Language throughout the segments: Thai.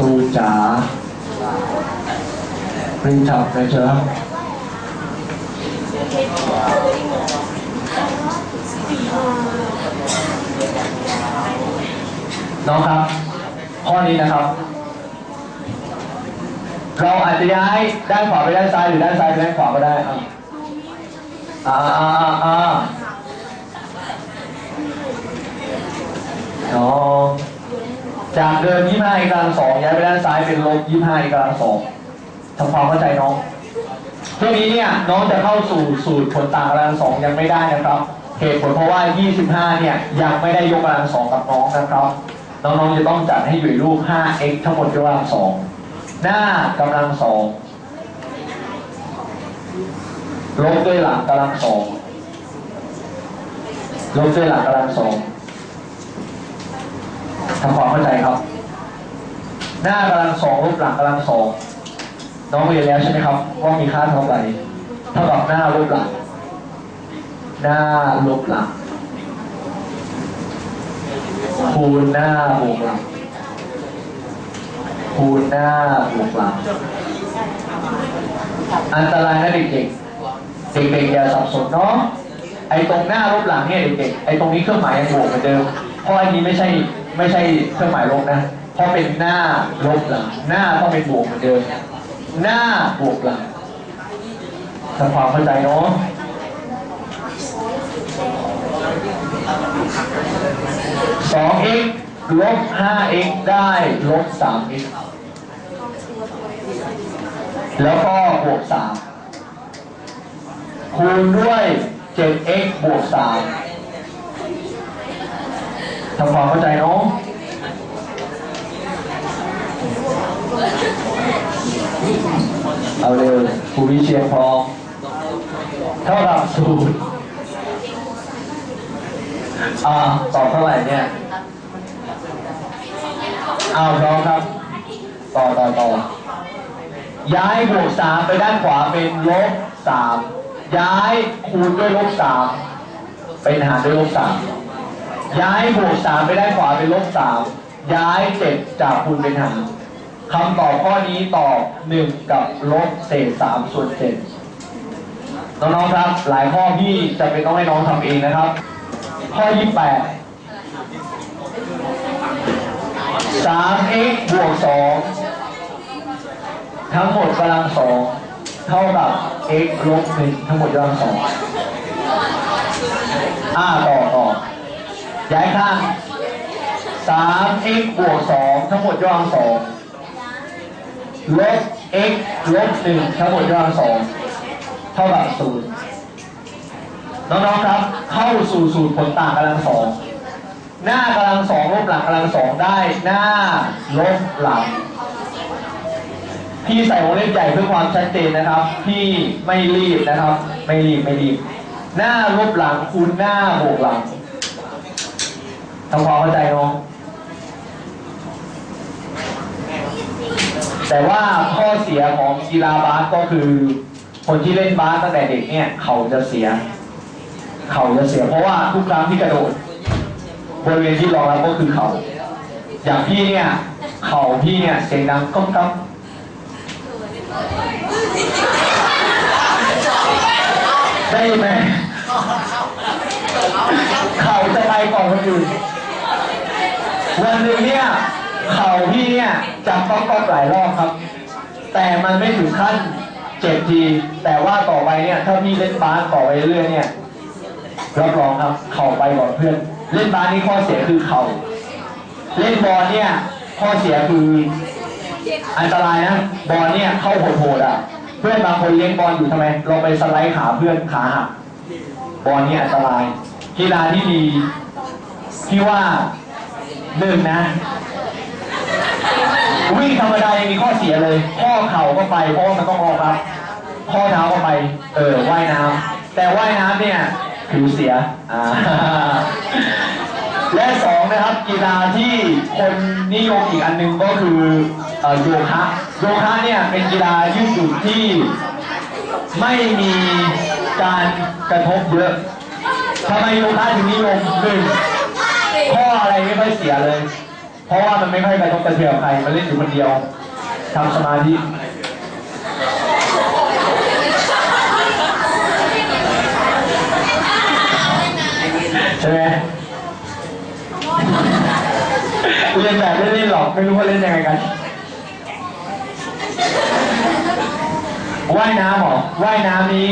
รูจ๋าปริ้นทับนะเจ้าน้องครับ ข้อนี้นะครับ เราอาจจะย้ายด้านขวาไปด้านซ้ายหรือด้านซ้ายไปด้านขวาก็ได้อ่าอ่าอ่าอ่าน้อง จากเดิม25อีกกำลังสองย้ายไปด้านซ้ายเป็นลบ25อีกกำลังสองทำความเข้าใจน้องช่วงนี้เนี่ยน้องจะเข้าสู่สูตรผลต่างกำลังสองยังไม่ได้นะครับเหตุผลเพราะว่า 25 เนี่ยยังไม่ได้ยกกำลังสองกับน้องนะครับน้องๆจะต้องจัดให้อยู่รูป 5x ทั้งหมดยกกำลังสองหน้ากำลังสองลบด้วยหลังกำลังสองลบด้วยหลังกำลังสอง ทำความเข้าใจครับ หน้ากำลังสองลบหลังกำลังสองน้องเรียนแล้วใช่ไหมครับว่ามีค่าเท่าไหร่เท่ากับหน้าลบหลัง หน้าลบหลังคูณหน้าบวกหลังคูณหน้าบวกหลังอันตรายนะเด็กๆเด็กๆอย่าสับสนเนาะไอ้ตรงหน้าลบหลังเนี่ยเด็กๆไอ้ตรงนี้เครื่องหมายยังบวกเหมือนเดิมเพราะอันนี้ไม่ใช่ ไม่ใช่เครื่องหมายลบนะ เพราะเป็นหน้าลบหลัง หน้าต้องเป็นบวกเหมือนเดิม หน้าบวกหลังทำความเข้าใจเนาะสอง x ลบห้า x ได้ลบสาม x แล้วก็บวกสามคูณด้วย 7x บวกสาม ทำความเข้าใจเนาะเอาเร็วครูวิเชียนพร้อมเท่ากับศูนย์อ่าตอบเท่าไหร่เนี่ยเอาพร้อมครับ ต่อต่อต่อย้ายบวกสามไปด้านขวาเป็นลบสามย้ายคูณด้วยลบสามเป็นหารด้วยลบสาม ย้ายบวกสามไปได้ขวาเป็นลบสามย้ายเจ็ดจากคูณเป็นหารคำตอบข้อนี้ตอบหนึ่งกับลบเศษสามส่วนเจ็ดน้องๆครับ หลายข้อพี่จะเป็นต้องให้น้องทำเองนะครับ ข้อยี่แปดสาม x บวกสองทั้งหมดกำลังสองเท่ากับ x ลบหนึ่งทั้งหมดกำลังสองอ่าต่อต่อ ย้ายข้างสาม x บวกสองทั้งหมดกำลังสองลบ x ลบหนึ่งทั้งหมดกำลังสองเท่ากับศูนย์น้องๆครับ เข้าสู่สูตรผลต่างกำลังสองหน้ากำลังสองลบหลังกำลังสองได้ หน้าลบหลัง พี่ใส่วงเล็บใหญ่เพื่อความชัดเจนนะครับ พี่ไม่รีบนะครับ ไม่รีบไม่รีบ หน้าลบหลังคูณหน้าบวกหลัง ทำความเข้าใจเนาะแต่ว่าข้อเสียของกีฬาบาสก็คือ คนที่เล่นบาสตั้งแต่เด็กเนี่ยเขาจะเสีย เขาจะเสีย เพราะว่าทุกครั้งที่กระโดดบริเวณที่รองรับก็คือเขา อย่างพี่เนี่ยเข่าพี่เนี่ยเสียงดังก้องก้องได้ไหมเข่าจะไปก่อนคนอื่น วันหนึ่งเนี่ยเข่าพี่เนี่ยจะก้องก้องหลายรอบครับ แต่มันไม่ถึงขั้นเจ็บทีแต่ว่าต่อไปเนี่ยถ้าพี่เล่นบาสต่อไปเรื่อยเนี่ยรับรองครับเข่าไปก่อนเพื่อน เล่นบาสนี่ข้อเสียคือเข่าเล่นบอลเนี่ยข้อเสียคืออันตรายนะบอลเนี่ยเข้าโหดๆอะ เพื่อนบางคนเลี้ยงบอลอยู่ทำไมเราไปสไลด์ขาเพื่อนขาหักบอลเนี่ยอันตรายกีฬาที่ดีที่ว่า หนึ่งนะ วิ่งธรรมดายังมีข้อเสียเลย ข้อเข่าก็ไปเพราะมันต้องรองรับ ข้อเท้าก็ไป เออว่ายน้ำแต่ว่ายน้ำเนี่ยผิวเสียอ่าและสองนะครับกีฬาที่คนนิยมอีกอันหนึงก็คือเอ่อโยคะโยคะเนี่ยเป็นกีฬายืดหยุ่นที่ไม่มีการกระทบเยอะทำไมโยคะถึงนิยมหนึ่ง ข้ออะไรไม่ค่อยเสียเลย เพราะว่ามันไม่ค่อยกระทบกระเทือนใคร มันเล่นอยู่คนเดียวทำสมาธิใช่ไหมเล่นแบบไม่เล่นหรอก ไม่รู้ว่าเล่นยังไงกันว่ายน้ำหรอว่ายน้ำนี้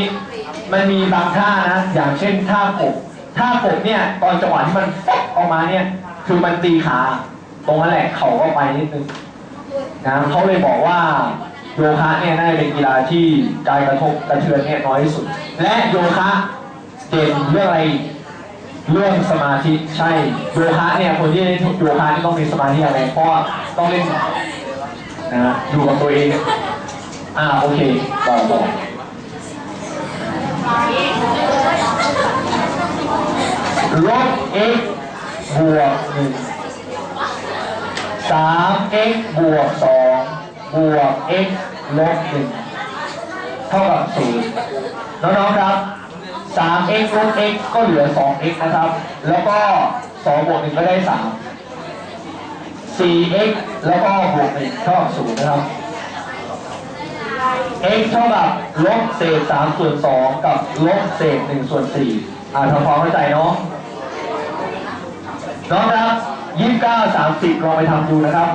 มันมีบางท่านะ อย่างเช่นท่าปกท่าปกเนี่ย ตอนจังหวะที่มัน ออกมาเนี่ย คือมันตีขา ตรงนั้นแหละเขาก็ไปนิดนึงนะเขาเลยบอกว่าโยคะเนี่ยน่าจะเป็นกีฬาที่การกระทบกระเทือนเนี่ยน้อยที่สุด และโยคะเด่นเรื่องอะไรเรื่องสมาธิใช่โยคะเนี่ยคนที่เล่นโยคะนี่ต้องมีสมาธิอะไรเพราะต้องเล่นนะอยู่กับตัวเองอ่าโอเคต่อต่อลบ x บวกหนึ่งสาม x บวกสองบวก x ลบหนึ่งเท่ากับศูนย์น้องๆครับสาม x ลบ x ก็เหลือสอง x นะครับ แล้วก็สองบวกหนึ่งก็ได้สามสี่ x แล้วก็บวกหนึ่งเท่ากับศูนย์นะครับ x เท่ากับลบเศษสามส่วนสองกับลบเศษหนึ่งส่วนสี่อ่าทำความเข้าใจเนาะ น้องครับยี่สิบเก้าสามสิบลองไปทำดูนะครับ